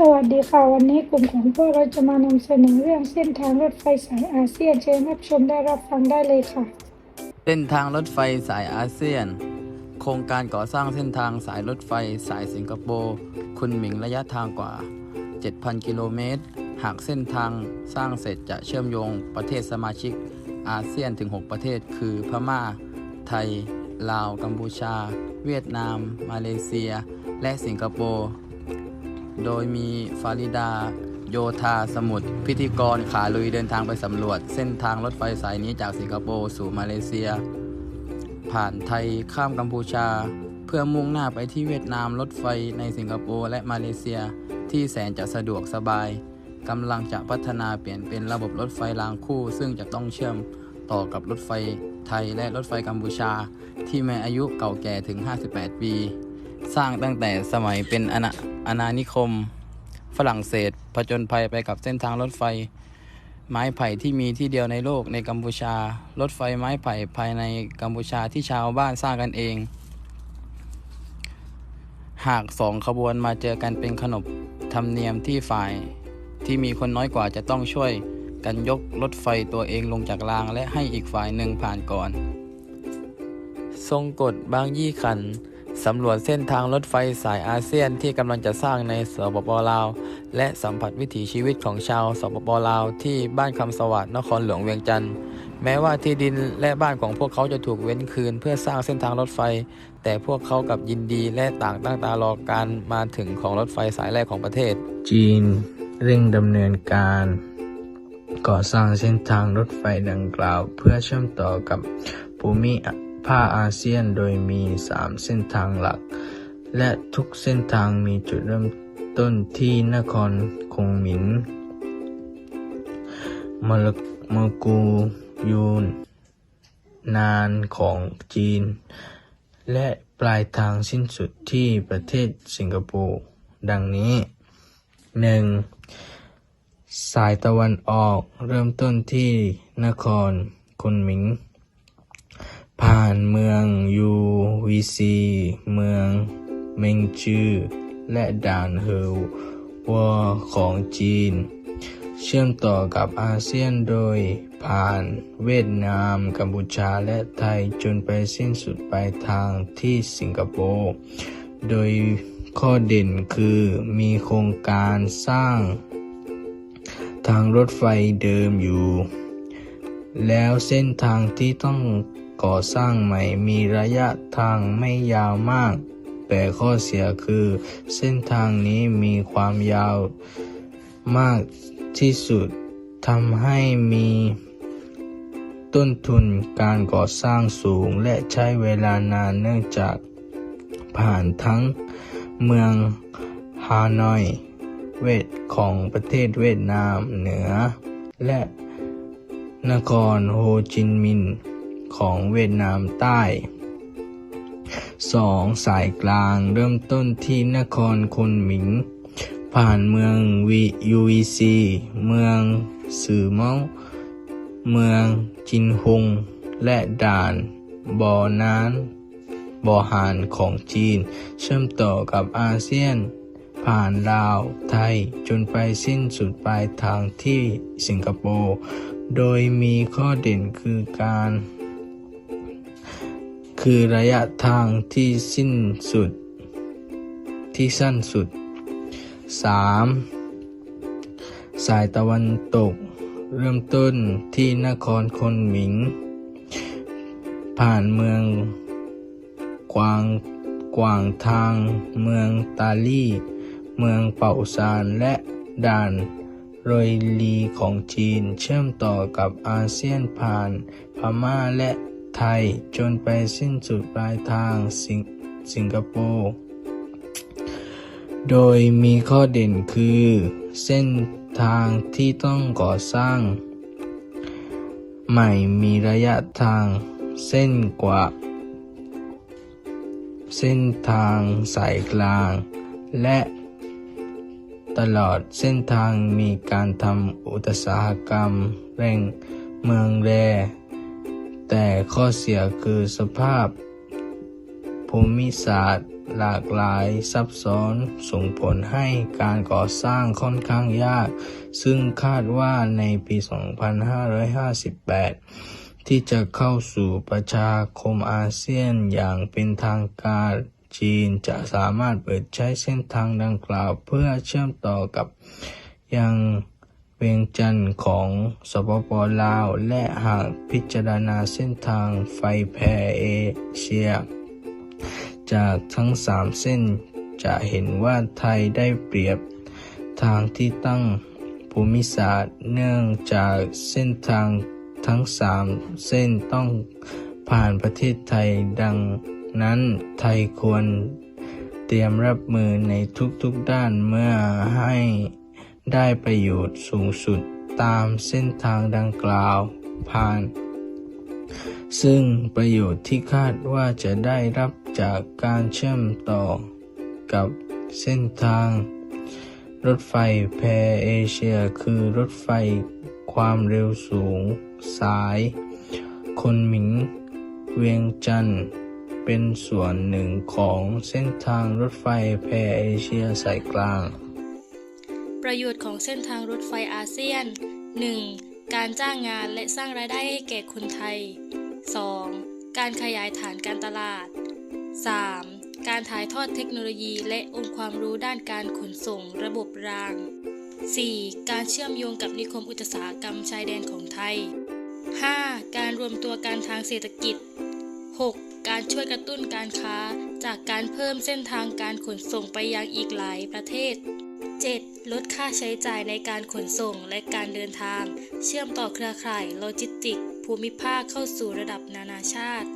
สวัสดีค่ะ วันนี้กลุ่มของพวกเราจะมานำเสนอเรื่องเส้นทางรถไฟสายอาเซียนเชิญรับชมได้รับฟังได้เลยค่ะ เส้นทางรถไฟสายอาเซียน โครงการก่อสร้างเส้นทางสายรถไฟสายสิงคโปร์คุนหมิงระยะทางกว่า 7,000 กิโลเมตร หากเส้นทางสร้างเสร็จจะเชื่อมโยงประเทศสมาชิกอาเซียนถึง 6 ประเทศ คือพม่า ไทย ลาว กัมพูชา เวียดนาม มาเลเซีย และสิงคโปร์ โดยมีฟาริดา โยธาสมุทรพิธีกรขาลุยเดินทางไปสำรวจ เส้นทางรถไฟสายนี้จากสิงคโปร์สู่มาเลเซีย ผ่านไทยข้ามกัมพูชา เพื่อมุ่งหน้าไปที่เวียดนามรถไฟในสิงคโปร์และมาเลเซีย ที่แสนจะสะดวกสบายกำลังจะพัฒนาเปลี่ยนเป็นระบบรถไฟรางคู่ ซึ่งจะต้องเชื่อมต่อกับรถไฟไทยและรถไฟกัมพูชา ที่มีอายุเก่าแก่ถึง 58 ปี สร้างตั้งแต่สมัยเป็นอาณาอาณานิคม ฝรั่งเศสผจญภัยไปกับเส้นทางรถไฟ ไม้ไผ่ที่มีที่เดียวในโลกในกัมพูชา รถไฟไม้ไผ่ภายในกัมพูชาที่ชาวบ้านสร้างกันเอง หากสองขบวนมาเจอกันเป็นขนบธรรมเนียมที่ฝ่ายที่มีคนน้อยกว่าจะต้องช่วยกันยกรถไฟตัวเองลงจากรางและให้อีกฝ่ายหนึ่งผ่านก่อน ทรงกฎบางยี่ขัน สำรวจเส้นทางรถไฟสายอาเซียนที่กำลังจะสร้างในสปปลาว และสัมผัสวิถีชีวิตของชาวสปปลาว ที่บ้านคำสวัสดิ์นครหลวงเวียงจันทร์แม้ว่าที่ดินและบ้านของพวกเขาจะถูกเว้นคืน เพื่อสร้างเส้นทางรถไฟ แต่พวกเขากับยินดีและต่างตั้งตารอการมาถึงของรถไฟสายแรกของประเทศ จีนเร่งดำเนินการก่อสร้างเส้นทางรถไฟดังกล่าว เพื่อเชื่อมต่อกับภูมิ ภาคอาเซียนโดยมี 3 เส้นทางหลัก และทุกเส้นทางมีจุดเริ่มต้นที่นครคงหมินมลมกูยูน นานของจีน และปลายทางสิ้นสุดที่ประเทศสิงคโปร์ดังนี้ 1. สายตะวันออกเริ่มต้นที่นครคุนหมิง ผ่านเมืองยูวีซี เมืองเมงจือ และด่านเฮอวอของจีน เชื่อมต่อกับอาเซียนโดยผ่านเวียดนาม กัมพูชาและไทยจนไปสิ้นสุดปลายทางที่สิงคโปร์ โดยข้อเด่นคือมีโครงการสร้าง ทางรถไฟเดิมอยู่ แล้วเส้นทางที่ต้อง ก่อสร้างใหม่มีระยะทางไม่ยาวมาก แต่ข้อเสียคือ เส้นทางนี้มีความยาวมากที่สุดทำให้มีต้นทุนการก่อสร้างสูงและใช้เวลานานเนื่องจากผ่านทั้งเมืองฮานอย เวทของประเทศเวียดนามเหนือ และนครโฮจิมินห์ ของเวียดนามใต้ 2. สายกลางเริ่มต้นที่นครคุนหมิง ผ่านเมืองวียูวีซีเมืองสื่อเมาเมืองจินฮงและด่านบ่อน้ำบ่อหานของจีน เชื่อมต่อกับอาเซียน ผ่านลาวไทยจนไปสิ้นสุดปลายทางที่สิงคโปร์ โดยมีข้อเด่นคือการ คือระยะทางที่สิ้นสุด ที่สั้นสุด 3. สายตะวันตก เริ่มต้นที่นครคนหมิง ผ่านเมืองกวางกวางทางเมืองตาลี่ เมืองเป่าซานและด่านโรยลีของจีนเชื่อมต่อกับอาเซียนผ่านพม่าและ ไทย จนไปสิ้นสุดปลายทางสิงสงคโปร์โดยมีข้อเด่นคือ เส้นทางที่ต้องก่อสร้าง ใหม่มีระยะทางเส้นกว่า เส้นทางสายกลาง และตลอดเส้นทางมีการทำอุตสาหกรรมเร่งเมืองแร แต่ข้อเสียคือสภาพ ภูมิศาสตร์ หลากหลายซับซ้อนส่งผลให้การก่อสร้างค่อนข้างยาก ซึ่งคาดว่าในปี 2558 ที่จะเข้าสู่ประชาคมอาเซียนอย่างเป็นทางการจีนจะสามารถเปิดใช้เส้นทางดังกล่าวเพื่อเชื่อมต่อกับยัง เวียงจันทร์ของสปปลาว และหากพิจารณาเส้นทางไฟแพร่เอเชีย จากทั้งสามเส้นจะเห็นว่าไทยได้เปรียบทางที่ตั้งภูมิศาสตร์เนื่องจากเส้นทางทั้งสามเส้นต้องผ่านประเทศไทยดังนั้นไทยควรเตรียมรับมือในทุกๆด้านเมื่อให้ ได้ประโยชน์สูงสุดตามเส้นทางดังกล่าวผ่าน ซึ่งประโยชน์ที่คาดว่าจะได้รับจากการเชื่อมต่อกับเส้นทาง รถไฟแพรเอเชียคือรถไฟความเร็วสูง สาย คนหมิง เวียงจันทร์เป็นส่วนหนึ่งของเส้นทางรถไฟแพรเอเชียสายกลาง ประโยชน์ของเส้นทางรถไฟอาเซียน 1. การจ้างงานและสร้างรายได้ให้แก่คนไทย 2. การขยายฐานการตลาด 3. การถ่ายทอดเทคโนโลยีและองค์ความรู้ด้านการขนส่งระบบราง 4. การเชื่อมโยงกับนิคมอุตสาหกรรมชายแดนของไทย 5. การรวมตัวกันทางเศรษฐกิจ 6. การช่วยกระตุ้นการค้า จากการเพิ่มเส้นทางการขนส่งไปยังอีกหลายประเทศ 7. ลดค่าใช้จ่ายในการขนส่งและการเดินทาง เชื่อมต่อเครือข่ายโลจิสติกส์ภูมิภาคเข้าสู่ระดับนานาชาติ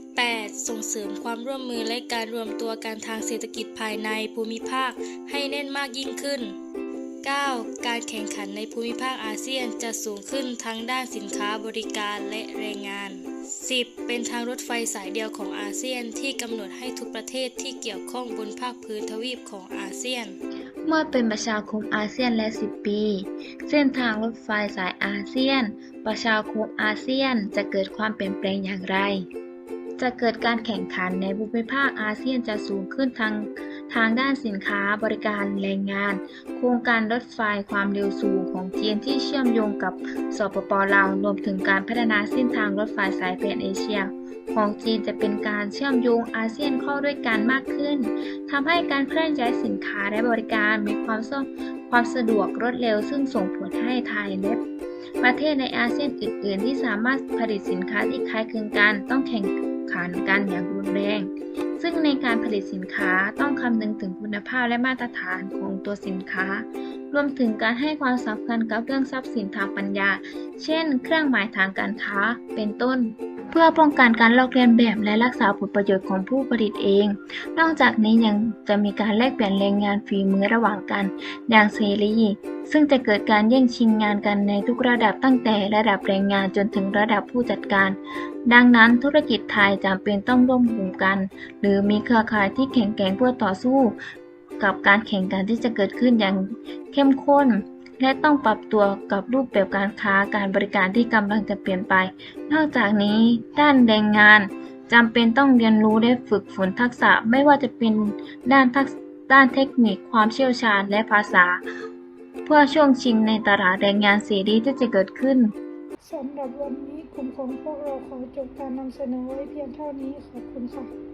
8. ส่งเสริมความร่วมมือและการรวมตัวกันทางเศรษฐกิจภายในภูมิภาคให้แน่นมากยิ่งขึ้น 9. การแข่งขันในภูมิภาคอาเซียนจะสูงขึ้นทั้งด้านสินค้าบริการและแรงงาน 10. เป็นทางรถไฟสายเดียวของอาเซียนที่กำหนดให้ทุกประเทศที่เกี่ยวข้องบนภาคพื้นทวีปของอาเซียน เมื่อเป็นประชาคมอาเซียนและ 10 ปี เส้นทางรถไฟสายอาเซียน ประชาคมอาเซียนจะเกิดความเปลี่ยนแปลงอย่างไร จะเกิดการแข่งขันในภูมิภาคอาเซียนจะสูงขึ้นทางทางด้านสินค้าบริการแรงงาน โครงการรถไฟความเร็วสูงของจีนที่เชื่อมโยงกับสปปลาวรวมถึงการพัฒนาเส้นทางรถไฟสายแพนเอเชีย ของจีนจะเป็นการเชื่อมโยงอาเซียนเข้าด้วยกันมากขึ้นทำให้การเคลื่อนย้ายสินค้าและบริการมีความสะความสะดวกรวดเร็วซึ่งส่งผลให้ไทยและประเทศในอาเซียนอื่น ๆ ที่สามารถผลิตสินค้าที่คล้ายคลึงกันต้องแข่ง ขันกันอย่างรุนแรง ซึ่งในการผลิตสินค้าต้องคำนึงถึงคุณภาพและมาตรฐานของตัวสินค้า รวมถึงการให้ความสำคัญกับเรื่องทรัพย์สินทางปัญญา เช่น เครื่องหมายทางการค้า เป็นต้น เพื่อป้องกันการลอกเลียนแบบและรักษาผลประโยชน์ของผู้ผลิตเอง นอกจากนี้ยังจะมีการแลกเปลี่ยนแรงงานฝีมือระหว่างกัน อย่างเสรีซึ่งจะเกิดการแย่งชิงงานกันในทุกระดับตั้งแต่ระดับแรงงานจนถึงระดับผู้จัดการ ดังนั้นธุรกิจไทยจำเป็นต้องร่วมกลุ่มกัน หรือมีเครือข่ายที่แข็งแกร่งเพื่อต่อสู้ กับการแข่งขันที่จะเกิดขึ้นอย่างเข้มข้น และต้องปรับตัวกับรูปแบบการค้าการบริการที่กำลังจะเปลี่ยนไป นอกจากนี้ด้านแรงงานจำเป็นต้องเรียนรู้และฝึกฝนทักษะไม่ว่าจะเป็นด้านทักษด้านเทคนิคความเชี่ยวชาญและภาษา เพื่อช่วงชิงในตลาดแรงงานเสรีที่จะเกิดขึ้นสำหรับวันนี้กลุ่มของพวกเราขอจบการนำเสนอไว้เพียงเท่านี้ขอบคุณค่ะ